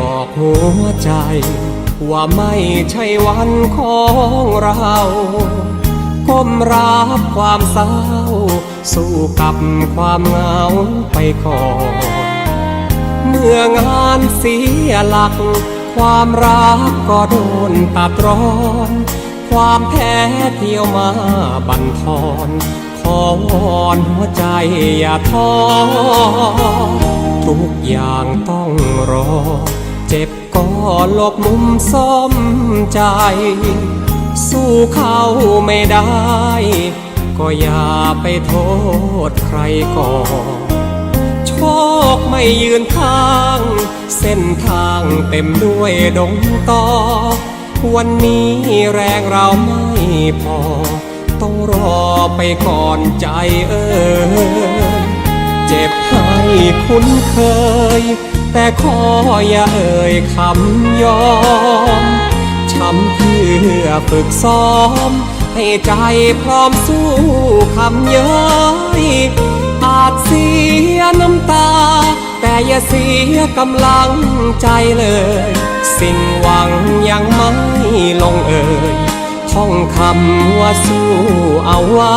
บอกหัวใจ ว่าไม่ใช่วันของเราก้มรับความเศร้า สู้กับความเหงาไปก่อน เมื่องานเสียหลัก ความรักก็โดนตัดร้อน ความแพ้เที่ยวมาบั่นทอนขอวอนหัวใจอย่าท้อทุกอย่างต้องรอ เจ็บก็หลบมุมซ่อมใจ สู้เขาไม่ได้ ก็อย่าไปโทษใครก่อนโชคไม่ยืนข้าง เส้นทางเต็มด้วยดงตอวันนี้แรงเราไม่พอ ต้องรอไปก่อนใจเอ่ย เจ็บให้คุ้นเคย แต่ขออย่าเอ่ยคำยอมช้ำเพื่อฝึกซ้อม ให้ใจพร้อมสู้คำเย้ยอาจเสียน้ำตา แต่อย่าเสียกำลังใจเลย สิ่งหวังยังไม่ลงเอ่ยท่องคำว่าสู้เอาไว้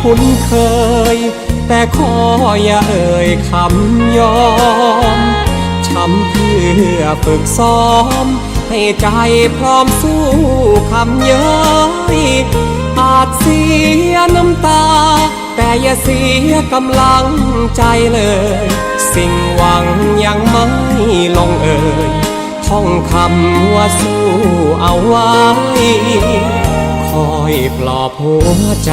คุ้นเคย แต่ขออย่าเอ่ยคำยอมช้ำเพื่อฝึกซ้อม ให้ใจพร้อมสู้คำเย้ยอาจเสียน้ำตา แต่อย่าเสียกำลังใจเลย สิ่งหวังยังไม่ลงเอ่ยท่องคำว่าสู้เอาไว้ คอยปลอบหัวใจ